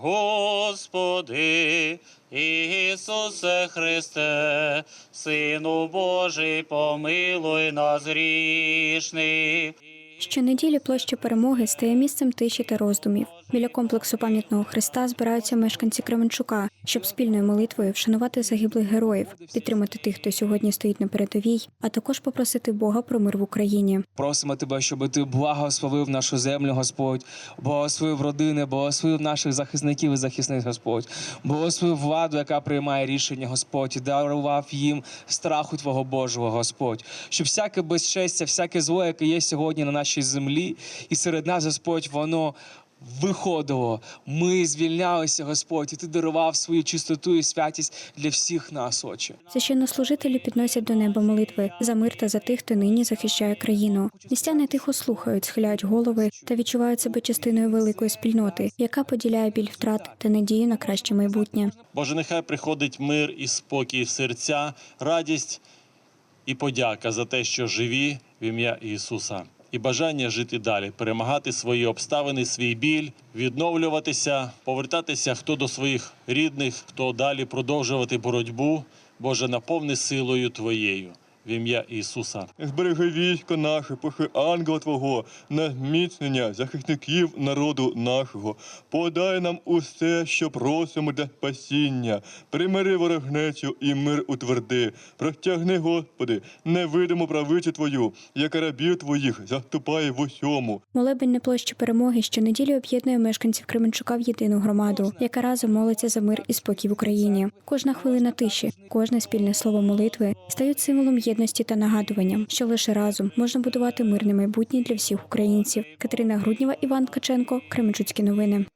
Господи, Ісусе Христе, Сину Божий, помилуй нас грішних. Щонеділі площа перемоги стає місцем тиші та роздумів. Біля комплексу пам'ятного хреста збираються мешканці Кременчука, щоб спільною молитвою вшанувати загиблих героїв, підтримати тих, хто сьогодні стоїть на передовій, а також попросити Бога про мир в Україні. Просимо тебе, щоб ти благословив нашу землю, Господь, благословив родини, благословив наших захисників і захисниць, Господь, благословив владу, яка приймає рішення, Господь, і дарував їм страху Твого Божого, Господь, щоб всяке безчестя, всяке зло, яке є сьогодні на нашій землі, і серед нас, Господь, воно. Виходило, ми звільнялися, Господь, і ти дарував свою чистоту і святість для всіх нас, Отче. Священнослужителі підносять до неба молитви за мир та за тих, хто нині захищає країну. Містяни тихо слухають, схиляють голови та відчувають себе частиною великої спільноти, яка поділяє біль втрат та надію на краще майбутнє. Боже, нехай приходить мир і спокій в серця, радість і подяка за те, що живі в ім'я Ісуса. І бажання жити далі, перемагати свої обставини, свій біль, відновлюватися, повертатися хто до своїх рідних, хто далі продовжувати боротьбу. Боже, наповни силою Твоєю в ім'я Ісуса. Зберегли військо наше, пошли ангела Твого на зміцнення захисників народу нашого. Подай нам усе, що просимо для спасіння. Примири ворогнечу і мир утверди. Протягни, Господи, невидиму правицю Твою, яка рабів Твоїх заступає в усьому. Молебень на площі перемоги щонеділі об'єднує мешканців Кременчука в єдину громаду, яка разом молиться за мир і спокій в Україні. Кожна хвилина тиші, кожне спільне слово молитви стають символом єдності та нагадуванням, що лише разом можна будувати мирне майбутнє для всіх українців. Катерина Грудніва, Іван Ткаченко, Кременчуцькі новини.